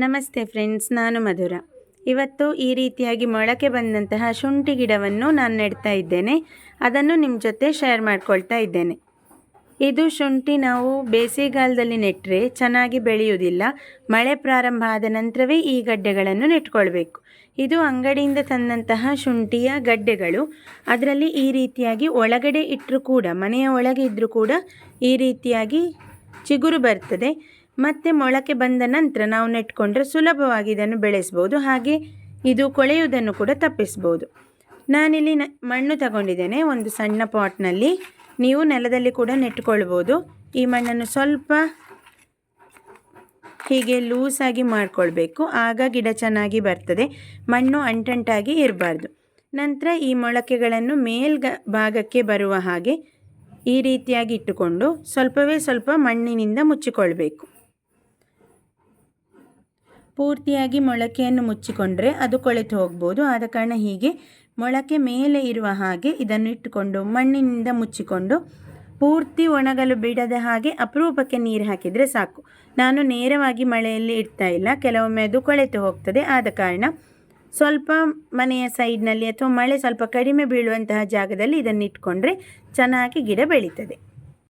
ನಮಸ್ತೆ ಫ್ರೆಂಡ್ಸ್, ನಾನು ಮಧುರ. ಇವತ್ತು ಈ ರೀತಿಯಾಗಿ ಮೊಳಕೆ ಬಂದಂತಹ ಶುಂಠಿ ಗಿಡವನ್ನು ನಾನು ನೆಡ್ತಾ ಇದ್ದೇನೆ. ಅದನ್ನು ನಿಮ್ಮ ಜೊತೆ ಶೇರ್ ಮಾಡ್ಕೊಳ್ತಾ ಇದ್ದೇನೆ. ಇದು ಶುಂಠಿ ನಾವು ಬೇಸಿಗೆಗಾಲದಲ್ಲಿ ನೆಟ್ಟರೆ ಚೆನ್ನಾಗಿ ಬೆಳೆಯುವುದಿಲ್ಲ. ಮಳೆ ಪ್ರಾರಂಭ ಆದ ನಂತರವೇ ಈ ಗಡ್ಡೆಗಳನ್ನು ನೆಟ್ಕೊಳ್ಬೇಕು. ಇದು ಅಂಗಡಿಯಿಂದ ತಂದಂತಹ ಶುಂಠಿಯ ಗಡ್ಡೆಗಳು. ಅದರಲ್ಲಿ ಈ ರೀತಿಯಾಗಿ ಒಳಗಡೆ ಇಟ್ಟರೂ ಕೂಡ, ಮನೆಯ ಒಳಗೆ ಇದ್ದರೂ ಕೂಡ ಈ ರೀತಿಯಾಗಿ ಚಿಗುರು ಬರ್ತದೆ. ಮತ್ತು ಮೊಳಕೆ ಬಂದ ನಂತರ ನಾವು ನೆಟ್ಕೊಂಡ್ರೆ ಸುಲಭವಾಗಿ ಇದನ್ನು ಬೆಳೆಸ್ಬೋದು. ಹಾಗೆ ಇದು ಕೊಳೆಯುವುದನ್ನು ಕೂಡ ತಪ್ಪಿಸ್ಬೋದು. ನಾನಿಲ್ಲಿ ಮಣ್ಣು ತಗೊಂಡಿದ್ದೇನೆ. ಒಂದು ಸಣ್ಣ ಪಾಟ್ನಲ್ಲಿ ನೀವು ನೆಲದಲ್ಲಿ ಕೂಡ ನೆಟ್ಕೊಳ್ಬೋದು. ಈ ಮಣ್ಣನ್ನು ಸ್ವಲ್ಪ ಹೀಗೆ ಲೂಸಾಗಿ ಮಾಡಿಕೊಳ್ಬೇಕು. ಆಗ ಗಿಡ ಚೆನ್ನಾಗಿ ಬರ್ತದೆ. ಮಣ್ಣು ಅಂಟಂಟಾಗಿ ಇರಬಾರ್ದು. ನಂತರ ಈ ಮೊಳಕೆಗಳನ್ನು ಮೇಲ್ಗ ಭಾಗಕ್ಕೆ ಬರುವ ಹಾಗೆ ಈ ರೀತಿಯಾಗಿ ಇಟ್ಟುಕೊಂಡು ಸ್ವಲ್ಪವೇ ಸ್ವಲ್ಪ ಮಣ್ಣಿನಿಂದ ಮುಚ್ಚಿಕೊಳ್ಬೇಕು. ಪೂರ್ತಿಯಾಗಿ ಮೊಳಕೆಯನ್ನು ಮುಚ್ಚಿಕೊಂಡ್ರೆ ಅದು ಕೊಳೆತು ಹೋಗ್ಬೋದು. ಆದ ಕಾರಣ ಹೀಗೆ ಮೊಳಕೆ ಮೇಲೆ ಇರುವ ಹಾಗೆ ಇದನ್ನು ಇಟ್ಟುಕೊಂಡು ಮಣ್ಣಿನಿಂದ ಮುಚ್ಚಿಕೊಂಡು ಪೂರ್ತಿ ಒಣಗಲು ಬಿಡದ ಹಾಗೆ ಅಪರೂಪಕ್ಕೆ ನೀರು ಹಾಕಿದರೆ ಸಾಕು. ನಾನು ನೇರವಾಗಿ ಮಳೆಯಲ್ಲಿ ಇಡ್ತಾ ಇಲ್ಲ. ಕೆಲವೊಮ್ಮೆ ಅದು ಕೊಳೆತು ಹೋಗ್ತದೆ. ಆದ ಕಾರಣ ಸ್ವಲ್ಪ ಮನೆಯ ಸೈಡ್ನಲ್ಲಿ ಅಥವಾ ಮಳೆ ಸ್ವಲ್ಪ ಕಡಿಮೆ ಬೀಳುವಂತಹ ಜಾಗದಲ್ಲಿ ಇದನ್ನು ಇಟ್ಕೊಂಡ್ರೆ ಚೆನ್ನಾಗಿ ಗಿಡ ಬೆಳೀತದೆ.